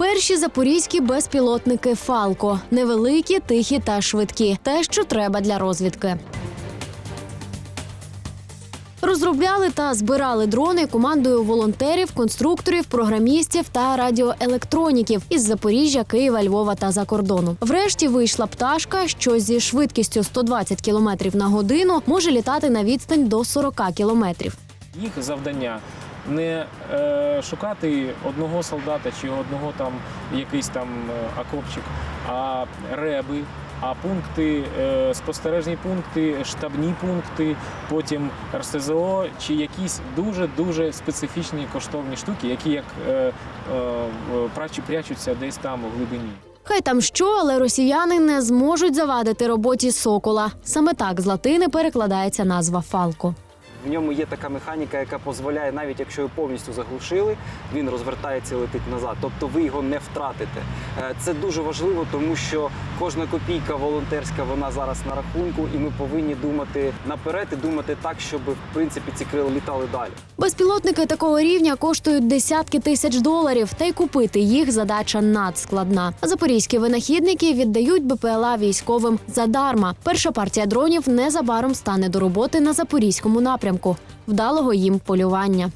Перші запорізькі безпілотники Фалко невеликі, тихі та швидкі. Те, що треба для розвідки. Розробляли та збирали дрони командою волонтерів, конструкторів, програмістів та радіоелектроніків із Запоріжжя, Києва, Львова та за кордону. Врешті вийшла пташка, що зі швидкістю 120 км на годину може літати на відстань до 40 кілометрів. Їх завдання не е, шукати одного солдата чи одного там якийсь там е, окопчик, а реби, а пункти, е, спостережні пункти, штабні пункти, потім РСЗО чи якісь дуже дуже специфічні коштовні штуки, які як е, е, прячуться десь там у глибині. Хай там що, але росіяни не зможуть завадити роботі сокола. Саме так з латини перекладається назва Фалко. В ньому є така механіка, яка дозволяє, навіть якщо його повністю заглушили, він розвертається і летить назад. Тобто ви його не втратите. Е, Це дуже важливо, тому що кожна копійка волонтерська вона зараз на рахунку, і ми повинні думати наперед і думати так, щоб в принципі ці крила літали далі. Безпілотники такого рівня коштують десятки тисяч доларів, та й купити їх задача надскладна. Запорізькі винахідники віддають БПЛА військовим задарма. Перша партія дронів незабаром стане до роботи на запорізькому напрямку. Вдалого їм полювання.